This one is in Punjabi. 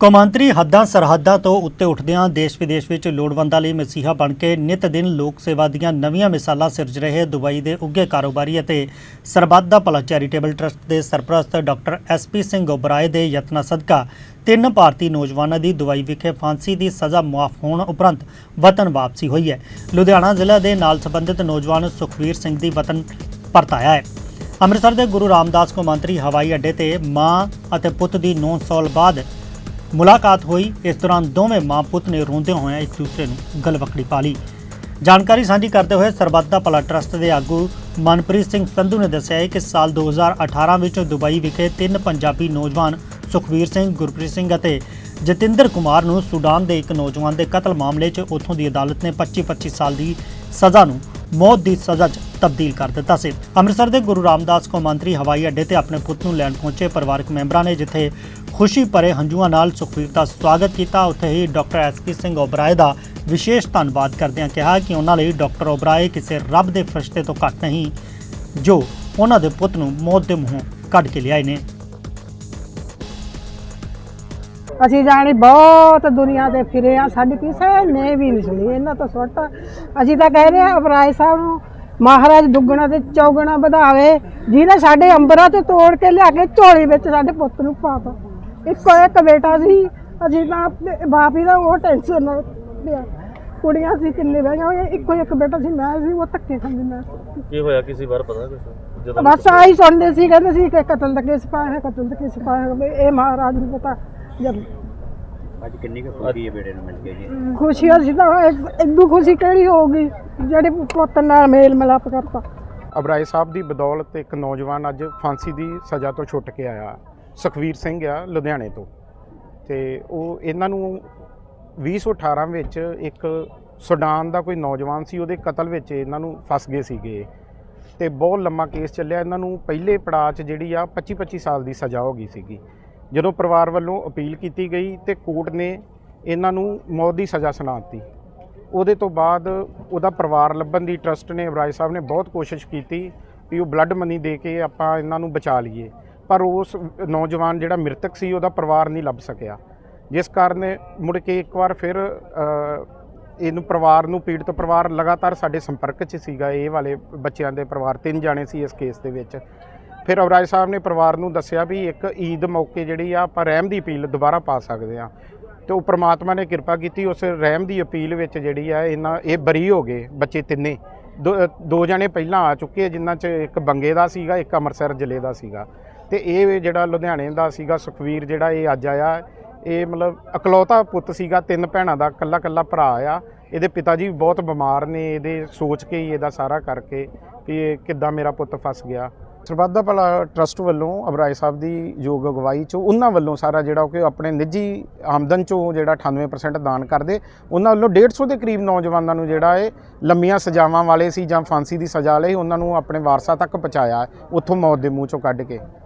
ਕੌਮਾਂਤਰੀ ਹੱਦਾਂ ਸਰਹੱਦਾਂ ਤੋਂ ਉੱਤੇ ਉੱਠਦਿਆਂ ਦੇਸ਼ ਵਿਦੇਸ਼ ਵਿੱਚ ਲੋੜਵੰਦਾਂ ਲਈ ਮਸੀਹਾ ਬਣ ਕੇ ਨਿਤ ਦਿਨ ਲੋਕ ਸੇਵਾ ਦੀਆਂ ਨਵੀਆਂ ਮਿਸਾਲਾਂ ਸਿਰਜ ਰਹੇ ਦੁਬਈ ਦੇ ਉੱਘੇ ਕਾਰੋਬਾਰੀ ਅਤੇ ਸਰਬੱਤ ਦਾ ਭਲਾ ਚੈਰੀਟੇਬਲ ਟਰਸਟ ਦੇ ਸਰਪ੍ਰਸਤ ਡਾਕਟਰ ਐਸਪੀ ਸਿੰਘ ਗੋਬਰਾਏ ਦੇ ਯਤਨਾਂ ਸਦਕਾ ਤਿੰਨ ਭਾਰਤੀ ਨੌਜਵਾਨਾਂ ਦੀ ਦੁਬਈ ਵਿਖੇ ਫਾਂਸੀ ਦੀ ਸਜ਼ਾ ਮੁਆਫ ਹੋਣ ਉਪਰੰਤ ਵਤਨ ਵਾਪਸੀ ਹੋਈ ਹੈ। ਲੁਧਿਆਣਾ ਜ਼ਿਲ੍ਹਾ ਦੇ ਨਾਲ ਸੰਬੰਧਿਤ ਨੌਜਵਾਨ ਸੁਖਵੀਰ ਸਿੰਘ ਦੀ ਵਤਨ ਪਰਤ ਆਇਆ ਹੈ। ਅੰਮ੍ਰਿਤਸਰ ਦੇ ਗੁਰੂ ਰਾਮਦਾਸ ਕੌਮਾਂਤਰੀ ਹਵਾਈ ਅੱਡੇ ਤੇ ਮਾਂ ਅਤੇ ਪੁੱਤ ਦੀ 9 ਸਾਲ ਬਾਅਦ ਮੁਲਾਕਾਤ ਹੋਈ। ਇਸ ਦੌਰਾਨ ਦੋਵੇਂ ਮਾਂ ਪੁੱਤ ਨੇ ਰੋਂਦੇ ਹੋਇਆਂ ਇੱਕ ਦੂਸਰੇ ਨੂੰ ਗਲਵਕੜੀ ਪਾ ਲਈ। ਜਾਣਕਾਰੀ ਸਾਂਝੀ ਕਰਦੇ ਹੋਏ ਸਰਬੱਤ ਦਾ ਭਲਾ ਟਰਸਟ ਦੇ ਆਗੂ ਮਨਪ੍ਰੀਤ ਸਿੰਘ ਸੰਧੂ ਨੇ ਦੱਸਿਆ ਹੈ ਕਿ ਸਾਲ 2018 ਵਿੱਚ ਦੁਬਈ ਵਿਖੇ ਤਿੰਨ ਪੰਜਾਬੀ ਨੌਜਵਾਨ ਸੁਖਵੀਰ ਸਿੰਘ, ਗੁਰਪ੍ਰੀਤ ਸਿੰਘ ਅਤੇ ਜਤਿੰਦਰ ਕੁਮਾਰ ਨੂੰ ਸੁਡਾਨ ਦੇ ਇੱਕ ਨੌਜਵਾਨ ਦੇ ਕਤਲ ਮਾਮਲੇ 'ਚ ਉੱਥੋਂ ਦੀ ਅਦਾਲਤ ਨੇ 25-25 ਸਾਲ ਦੀ ਸਜ਼ਾ ਨੂੰ ਮੌਤ ਦੀ ਸਜ਼ਾ 'ਚ ਤਬਦੀਲ ਕਰ ਦਿੱਤਾ ਸੀ। ਅੰਮ੍ਰਿਤਸਰ ਦੇ ਗੁਰੂ ਰਾਮਦਾਸ ਕੌਮਾਂਤਰੀ ਹਵਾਈ ਅੱਡੇ ਤੇ ਆਪਣੇ ਪੁੱਤ ਨੂੰ ਲੈਣ ਪਹੁੰਚੇ ਪਰਿਵਾਰਕ ਮੈਂਬਰਾਂ ਨੇ, ਜਿੱਥੇ ਖੁਸ਼ੀ ਭਰੇ ਹੰਝੂਆਂ ਨਾਲ ਸੁਖਵੀਰ ਦਾ ਸਵਾਗਤ ਕੀਤਾ, ਉੱਥੇ ਹੀ ਡਾਕਟਰ ਐਸਪੀ ਸਿੰਘ ਓਬਰਾਏ ਦਾ ਵਿਸ਼ੇਸ਼ ਧੰਨਵਾਦ ਕਰਦਿਆਂ ਕਿਹਾ ਕਿ ਉਹਨਾਂ ਲਈ ਡਾਕਟਰ ਓਬਰਾਏ ਕਿਸੇ ਰੱਬ ਦੇ ਫਰਿਸ਼ਤੇ ਤੋਂ ਘੱਟ ਨਹੀਂ, ਜੋ ਉਹਨਾਂ ਦੇ ਪੁੱਤ ਨੂੰ ਮੌਤ ਦੇ ਮੂੰਹੋਂ ਕੱਢ ਕੇ ਲਿਆਏ ਨੇ। ਅਸੀਂ ਜਾਣੀ ਬਹੁਤ ਦੁਨੀਆ ਤੇ ਫਿਰੇ ਆ ਸਾਡੀ ਕਿਸੇ ਨੇ ਵੀ ਨਹੀਂ ਸੁਣੀ ਇਹਨਾਂ ਤੋਂ ਸੁੱਟ। ਅਸੀਂ ਤਾਂ ਕਹਿ ਰਹੇ ਆ ਅਪਰਾਜ ਸਾਹਿਬ ਨੂੰ ਮਹਾਰਾਜ ਦੁੱਗਣਾ ਤੇ ਚੌਗਣਾ ਵਧਾਵੇ ਜਿਹਨੇ ਸਾਡੇ ਅੰਬਰਾਂ ਤੋਂ ਤੋੜ ਕੇ ਲਿਆ ਕੇ ਝੋਲੀ ਵਿੱਚ ਸਾਡੇ ਪੁੱਤ ਨੂੰ ਪਾਤਾ ਇੱਕੋ ਇੱਕ ਬੇਟਾ ਸੀ ਅਸੀਂ ਤਾਂ ਬਾਪ ਹੀ ਦਾ ਉਹ ਟੈਨਸ਼ਨ ਨਾਲ ਲਿਆ ਕੁੜੀਆਂ ਸੀ ਕਿੰਨੇ ਬਹਿਆਂ ਹੋਈਆਂ ਇੱਕੋ ਇੱਕ ਬੇਟਾ ਸੀ ਮੈਂ ਸੀ ਉਹ ਧੱਕੇ ਖਾਂਦੀ ਮੈਂ। ਕੀ ਹੋਇਆ ਕਿਸੇ ਵਾਰ ਪਤਾ ਕੁਛ? ਜਦੋਂ ਬਸ ਆਹੀ ਸੁਣਦੇ ਸੀ ਕਹਿੰਦੇ ਸੀ ਕਿ ਕਤਲ ਦਾ ਕੇਸ ਪਾਇਆ ਹੈ ਕਤਲ ਦਾ ਕੇਸ ਪਾਇਆ ਹੈ ਇਹ ਮਹਾਰਾਜ ਨੂੰ ਪਤਾ ਜਦ ਅੱਜ ਕਿੰਨੀ ਕੁ ਖੁਸ਼ੀ ਹੈ ਬੇਟੇ ਨੂੰ ਮਿਲ ਕੇ ਜੀ? ਖੁਸ਼ੀ ਅਸੀਂ ਤਾਂ ਇਦੋਂ ਖੁਸ਼ੀ ਕਿਹੜੀ ਹੋਊਗੀ? ਜਿਹੜੇ ਪੁੱਤ ਨਾਲ ਮੇਲ ਮਿਲਾਪ ਕਰਤਾ। ਅਬਰਾਏ ਸਾਹਿਬ ਦੀ ਬਦੌਲਤ ਇੱਕ ਨੌਜਵਾਨ ਅੱਜ ਫਾਂਸੀ ਦੀ ਸਜ਼ਾ ਤੋਂ ਛੁੱਟ ਕੇ ਆਇਆ। ਸੁਖਵੀਰ ਸਿੰਘ ਆ ਲੁਧਿਆਣੇ ਤੋਂ। ਤੇ ਉਹ ਇਹਨਾਂ ਨੂੰ 2018 ਵਿੱਚ ਇੱਕ ਸੁਡਾਨ ਦਾ ਕੋਈ ਨੌਜਵਾਨ ਸੀ ਉਹਦੇ ਕਤਲ ਵਿੱਚ ਇਹਨਾਂ ਨੂੰ ਫਸ ਗਏ ਸੀਗੇ। ਤੇ ਬਹੁਤ ਲੰਮਾ ਕੇਸ ਚੱਲਿਆ। ਇਹਨਾਂ ਨੂੰ ਪਹਿਲੇ ਪੜਾਅ 'ਚ ਜਿਹੜੀ ਆ 25 25 ਸਾਲ ਦੀ ਸਜ਼ਾ ਹੋ ਗਈ ਸੀਗੀ। ਜਦੋਂ ਪਰਿਵਾਰ ਵੱਲੋਂ ਅਪੀਲ ਕੀਤੀ ਗਈ ਤੇ ਕੋਰਟ ਨੇ ਇਹਨਾਂ ਨੂੰ ਮੌਤ ਦੀ ਸਜ਼ਾ ਸੁਣਾ ਦਿੱਤੀ ਉਹਦੇ ਤੋਂ ਬਾਅਦ ਉਹਦਾ ਪਰਿਵਾਰ ਲੱਭਣ ਦੀ ਟਰਸਟ ਨੇ ਅਬਰਾਜ ਸਾਹਿਬ ਨੇ ਬਹੁਤ ਕੋਸ਼ਿਸ਼ ਕੀਤੀ ਵੀ ਉਹ ਬਲੱਡ ਮਨੀ ਦੇ ਕੇ ਆਪਾਂ ਇਹਨਾਂ ਨੂੰ ਬਚਾ ਲਈਏ। ਪਰ ਉਸ ਨੌਜਵਾਨ ਜਿਹੜਾ ਮ੍ਰਿਤਕ ਸੀ, ਉਹਦਾ ਪਰਿਵਾਰ ਨਹੀਂ ਲੱਭ ਸਕਿਆ। ਜਿਸ ਕਾਰਨ ਮੁੜ ਕੇ ਇੱਕ ਵਾਰ ਫਿਰ ਇਹਨੂੰ ਪਰਿਵਾਰ ਨੂੰ, ਪੀੜਤ ਪਰਿਵਾਰ ਲਗਾਤਾਰ ਸਾਡੇ ਸੰਪਰਕ 'ਚ ਸੀਗਾ। ਇਹ ਵਾਲੇ ਬੱਚਿਆਂ ਦੇ ਪਰਿਵਾਰ ਤਿੰਨ ਜਾਣੇ ਸੀ ਇਸ ਕੇਸ ਦੇ ਵਿੱਚ। ਫਿਰ ਅਬਰਾਜ ਸਾਹਿਬ ਨੇ ਪਰਿਵਾਰ ਨੂੰ ਦੱਸਿਆ ਵੀ ਇੱਕ ਈਦ ਮੌਕੇ ਜਿਹੜੀ ਆ, ਆਪਾਂ ਰਹਿਮ ਦੀ ਅਪੀਲ ਦੁਬਾਰਾ ਪਾ ਸਕਦੇ ਆ। ਤੇ ਉਹ ਪ੍ਰਮਾਤਮਾ ਨੇ ਕਿਰਪਾ ਕੀਤੀ ਉਸ ਰਹਿਮ ਦੀ ਅਪੀਲ ਵਿੱਚ ਜਿਹੜੀ ਆ, ਇਹਨਾਂ ਇਹ ਬਰੀ ਹੋ ਗਏ ਬੱਚੇ ਤਿੰਨੇ। ਦੋ ਦੋ ਜਣੇ ਪਹਿਲਾਂ ਆ ਚੁੱਕੇ ਜਿਨ੍ਹਾਂ 'ਚ ਇੱਕ ਬੰਗੇ ਦਾ ਸੀਗਾ, ਇੱਕ ਅੰਮ੍ਰਿਤਸਰ ਜ਼ਿਲ੍ਹੇ ਦਾ ਸੀਗਾ। ਤੇ ਇਹ ਜਿਹੜਾ ਲੁਧਿਆਣੇ ਦਾ ਸੀਗਾ, ਸੁਖਵੀਰ ਜਿਹੜਾ ਇਹ ਅੱਜ ਆਇਆ, ਇਹ ਮਤਲਬ ਇਕਲੌਤਾ ਪੁੱਤ ਸੀਗਾ, ਤਿੰਨ ਭੈਣਾਂ ਦਾ ਕੱਲਾ ਕੱਲਾ ਭਰਾ ਆ। ਇਹਦੇ ਪਿਤਾ ਜੀ ਵੀ ਬਹੁਤ ਬਿਮਾਰ ਨੇ, ਇਹਦੇ ਸੋਚ ਕੇ ਹੀ ਇਹਦਾ ਸਾਰਾ ਕਰਕੇ ਕਿ ਇਹ ਕਿੱਦਾਂ ਮੇਰਾ ਪੁੱਤ ਫਸ ਗਿਆ। ਸਰਬੱਧਾ ਭਲਾ ਟਰਸਟ ਵੱਲੋਂ ਅਬਰਾਏ ਸਾਹਿਬ ਦੀ ਯੋਗ ਅਗਵਾਈ ਚੋਂ ਉਹਨਾਂ ਵੱਲੋਂ ਸਾਰਾ ਜਿਹੜਾ ਕਿ ਆਪਣੇ ਨਿੱਜੀ ਆਮਦਨ ਚੋਂ ਜਿਹੜਾ 98% ਦਾਨ ਕਰਦੇ, ਉਹਨਾਂ ਵੱਲੋਂ 150 ਦੇ ਕਰੀਬ ਨੌਜਵਾਨਾਂ ਨੂੰ ਜਿਹੜਾ ਇਹ ਲੰਮੀਆਂ ਸਜ਼ਾਵਾਂ ਵਾਲੇ ਸੀ ਜਾਂ ਫਾਂਸੀ ਦੀ ਸਜ਼ਾ ਲਈ ਉਹਨਾਂ ਨੂੰ ਆਪਣੇ ਵਾਰਸਾ ਤੱਕ ਪਹੁੰਚਾਇਆ, ਉੱਥੋਂ ਮੌਤ ਦੇ ਮੂੰਹ ਚੋਂ ਕੱਢ ਕੇ।